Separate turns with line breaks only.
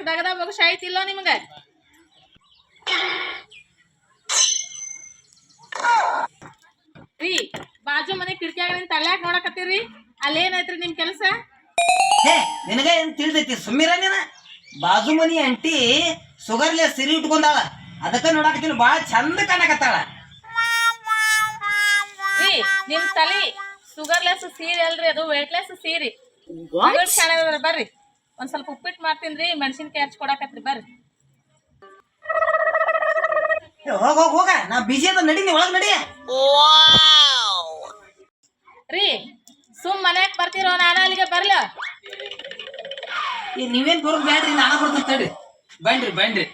ಮಾಡಕ್ ದಗದ ಬಗಶ ಐತಿಲ್ಲೋ ನಿಮ್ಗ ರೀ ಬಾಜು ಮನೆ ಕಿಟಕಿಯಾಗ ನಿಂತ ಅಲ್ಯಾಕ್ ನೋಡಕತ್ತೀರಿ ಅಲ್ಲೇನೈತ್ರಿ ನಿಮ್ ಕೆಲಸ
ಹೇ ನಿನಗ ಏನ್ ತಿಳಿದೈತಿ ಸುಮ್ಮಿರ ನೀನ ಬಾಜು ಮನಿ ಅಂಟಿ ಸುಗರ್ಲೆ ಸಿರಿ ಉಟ್ಕೊಂಡಾಳ ಅದಕ್ಕ ನೋಡಕತ್ತೀನಿ ಬಾಳ ಚಂದ ಕಾಣಕತ್ತಾಳ
ರೀ ನಿಮ್ ತಲಿ ಸುಗರ್ಲೆಸ್ ಸೀರೆ ಅಲ್ರಿ ಅದು ವೇಟ್ಲೆಸ್ ಸೀರಿ ಮಗಳ್ ಶಾಣೆ ಅದಾರ ಬರ್ರಿ ಒಂದ್ ಸ್ವಲ್ಪ ಉಪ್ಪಿಟ್ಟು ಮಾಡ್ತೀನ್ರಿ ಮೆಣಸಿನ್ಕಾಯಿ ಹಚ್ಚಿ ಕೊಡಾಕತ್ರಿ ಬರ್ರಿ
ಏ, ಹೋಗ್ ಹೋಗ್ ಹೋಗ ನಾ ಬಿಜಿ ಅದ ನಡಿ ನೀ ಒಳಗ್ ನಡಿ
ರೀ ಸುಮ್ ಮನ್ಯಾಗ ಬರ್ತಿರೋ ನಾನು ಅಲ್ಲಿಗೆ ಬರ್ಲ
ಏ, ನೀವೇನ್ ಬರೋದ್ ಬ್ಯಾಡ್ರಿ ನಾನ ಬರ್ತೇನೆ ತಡಿ ಬನ್ರಿ ಬನ್ರಿ